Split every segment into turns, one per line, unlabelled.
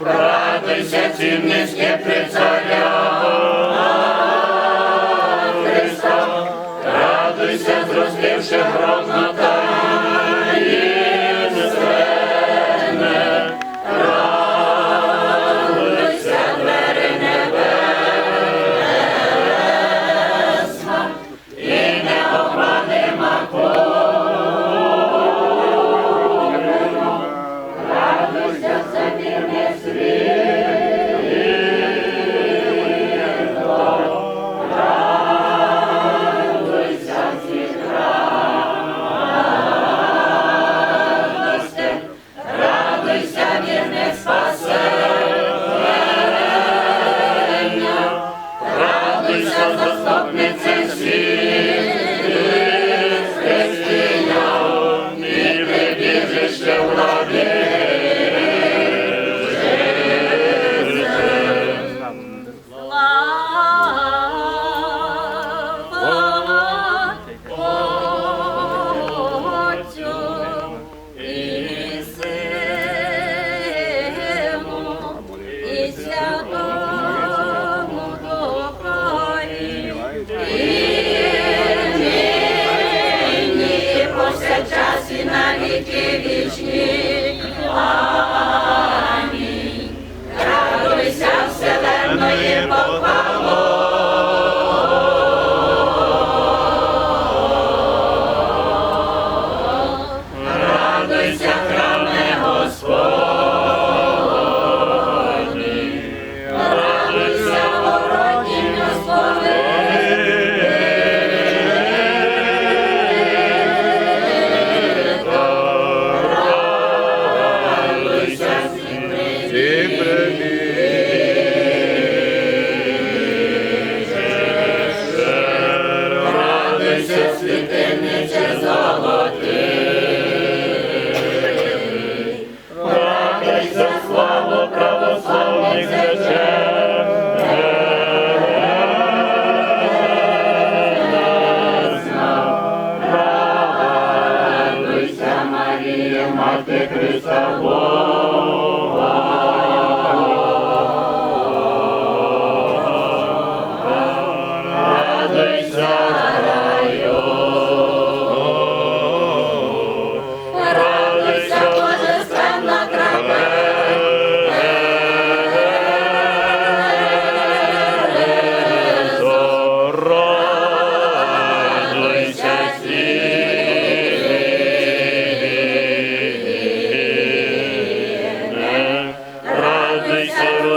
Радуйся, цінниське при Христа Бога.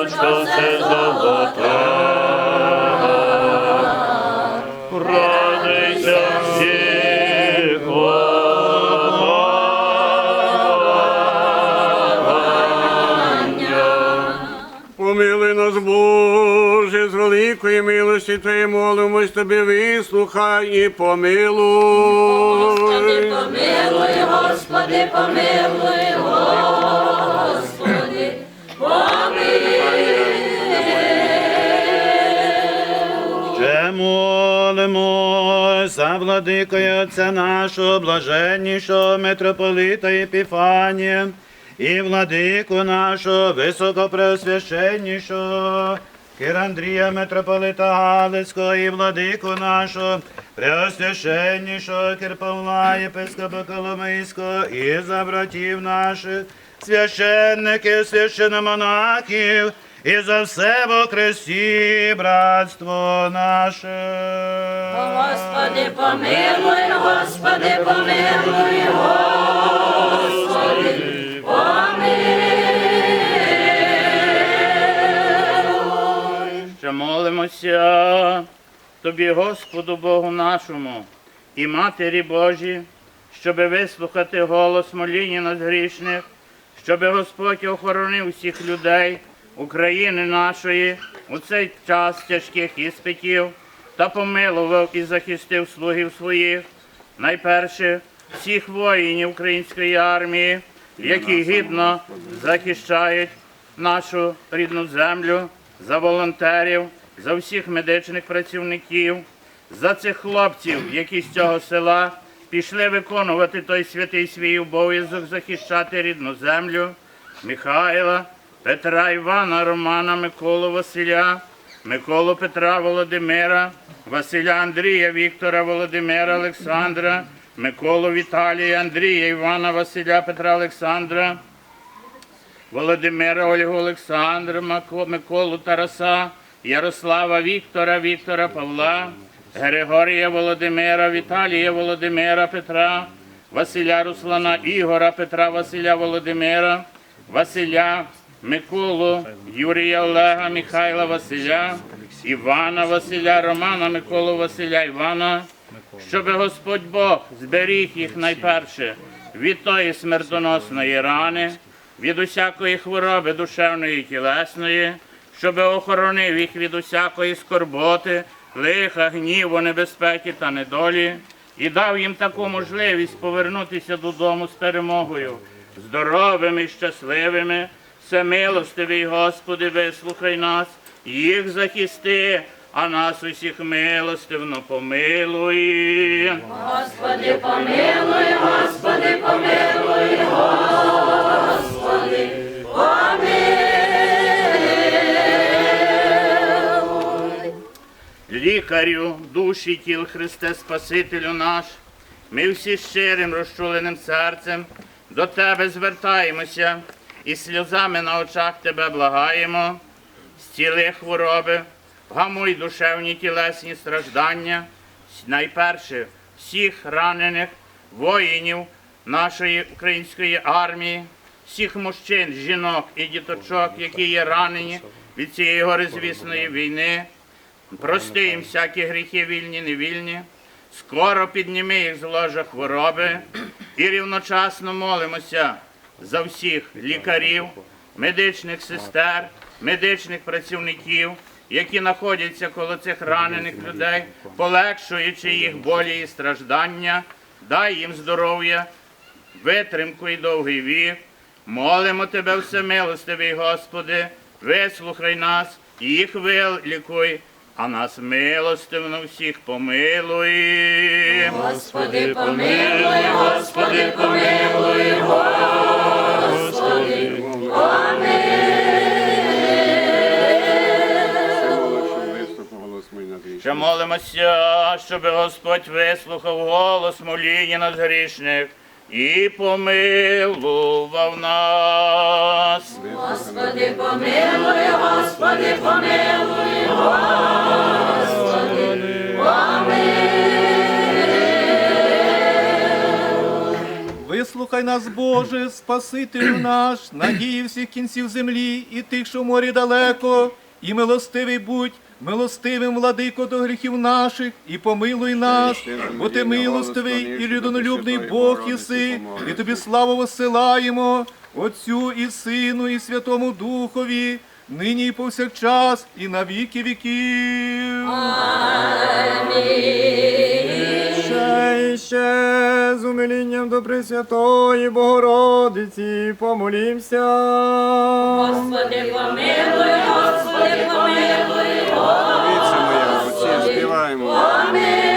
Ручко все золота. Радуйся всіх
Помилуй нас, Боже, з великої милості Твоєї молимось Тобі, вислухай і помилуй.
Господи, помилуй, Господи, помилуй, Господи,
молимо за владикою Отця нашого блаженнішого митрополита Епіфанія і владику нашого високопреосвященнішого Кирандрія митрополита Галицького і владику нашого преосвященнішого Кирпавла єпископа Коломийського і за братів наших священників, священомонахів, і за все во Христі, братство наше.
Господи, помилуй, Господи, помилуй, Господи, помилуй.
Що молимося тобі, Господу Богу нашому і Матері Божій, щоби вислухати голос моління нас грішних, щоби Господь охоронив всіх людей України нашої у цей час тяжких іспитів та помилував і захистив слугів своїх, найперше всіх воїнів української армії, які гідно захищають нашу рідну землю, за волонтерів, за всіх медичних працівників, за цих хлопців, які з цього села пішли виконувати той святий свій обов'язок захищати рідну землю, Михайла, Петра Івана, Романа, Миколу Василя, Миколу Петра Володимира, Василя Андрія, Віктора Володимира, Олександра, Миколу Віталія, Андрія, Івана, Василя, Петра Олександра, Володимира Ольгу Олександра, Миколу Тараса, Ярослава Віктора, Віктора Павла, Григорія Володимира, Віталія Володимира Петра, Василя Руслана Ігора, Петра Василя Володимира, Василя Миколу, Юрія Олега, Михайла Василя, Івана Василя, Романа Миколу Василя Івана, щоб Господь Бог зберіг їх найперше від тої смертоносної рани, від усякої хвороби душевної і тілесної, щоб охоронив їх від усякої скорботи, лиха, гніву, небезпеки та недолі, і дав їм таку можливість повернутися додому з перемогою, здоровими і щасливими. Всемилостивий Господи, вислухай нас, їх захисти, а нас усіх милостивно помилуй.
Господи, помилуй, Господи, помилуй, Господи, помилуй.
Лікарю, душі тіл Христе Спасителю наш, ми всі щирим розчуленим серцем до Тебе звертаємося і сльозами на очах Тебе благаємо, зціли хвороби, вгамуй душевні тілесні страждання, найперше всіх ранених воїнів нашої української армії, всіх мужчин, жінок і діточок, які є ранені від цієї горизвісної війни. Прости їм всякі гріхи вільні, невільні, скоро підніми їх з ложа хвороби і рівночасно молимося за всіх лікарів, медичних сестер, медичних працівників, які знаходяться коло цих ранених людей, полегшуючи їх болі і страждання, дай їм здоров'я, витримку і довгий вік. Молимо Тебе, всемилостивий Господи, вислухай нас, їх вилікуй, а нас милостивно всіх помилуй.
Господи, помилуй, Господи, помилуй,
Ще молимося, щоб Господь вислухав голос моління нас грішних і помилував нас.
Господи, помилуй, Господи, помилуй, Господи,
Вислухай нас, Боже, Спасителю наш, надії всіх кінців землі і тих, що в морі далеко, і милостивий будь, милостивим владико до гріхів наших, і помилуй нас, бо ти милостивий і людонолюбний Бог єси, і тобі славу висилаємо, Отцю і Сину, і Святому Духові, нині і повсякчас, і на віки віків. Умилінням до Пресвятої Богородиці помолімся.
Господи, помилуй, Господи, помилуй,
Дивіться моя, співаємо.
Надія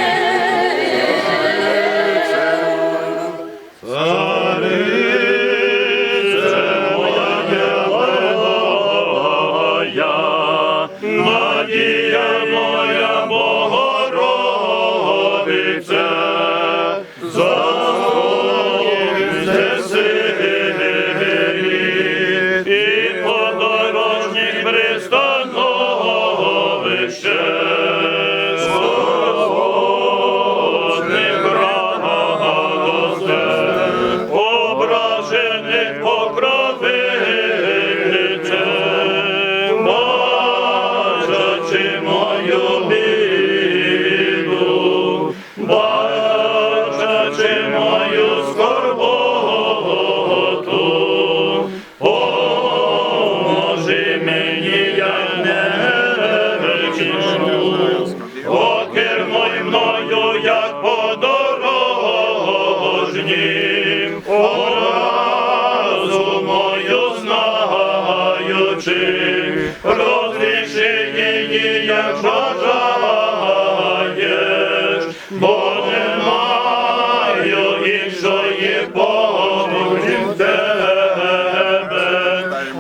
бо не маю іншої Богу, крім тебе,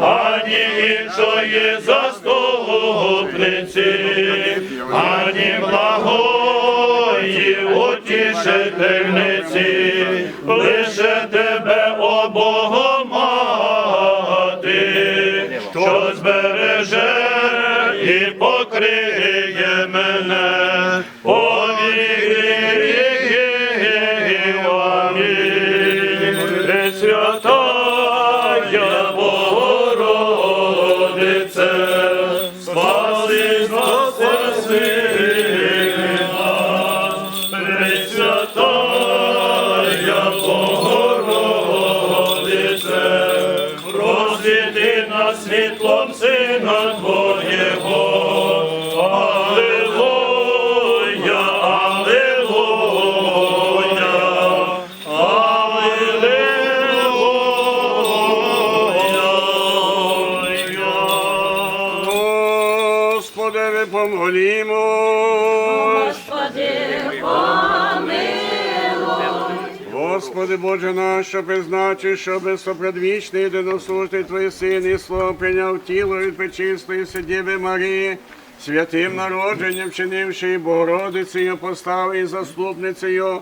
ані найбільшої заступниці, ані благої утішительниці, лише тебе, о Богомати, що збереже і покриє Пресвятая Богородице, розвіти нас світлом Сина Твоєго. Аллилуйя, Аллилуйя, Аллилуйя.
Господи, помолімо.
Господи
Боже наш, що призначив, щоб сопредвічний єдиносушний Твій Син і Слово прийняв тіло від пречистої Діви Марії, святим народженням вчинивши і Богородицею, постав і заступницею,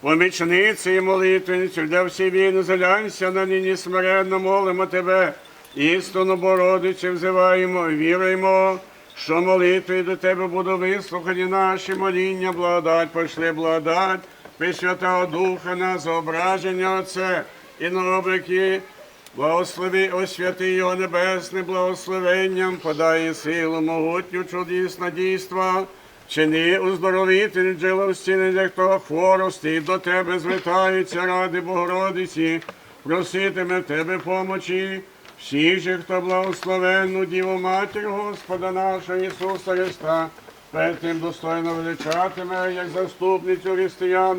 помічницею і молитвеницю, для всі війни залянься на нині смиренно молимо Тебе, істину Богородицю взиваємо, віруємо, що молитви до Тебе буду вислухані наші моління, благодать, пошли благодать, Пресвятого Духа на зображення Отце і на облики, благослови освяти Його небесне благословенням, подай силу могутню чудесна дійства, чини уздоровитель джерело зцілення, хто хворості до тебе звертаються ради Богородиці, проситиме тебе помочі. Всі же, хто благословенну Діву Матір Господа нашого Ісуса Христа, перед тим достойно величатиме, як заступницю християн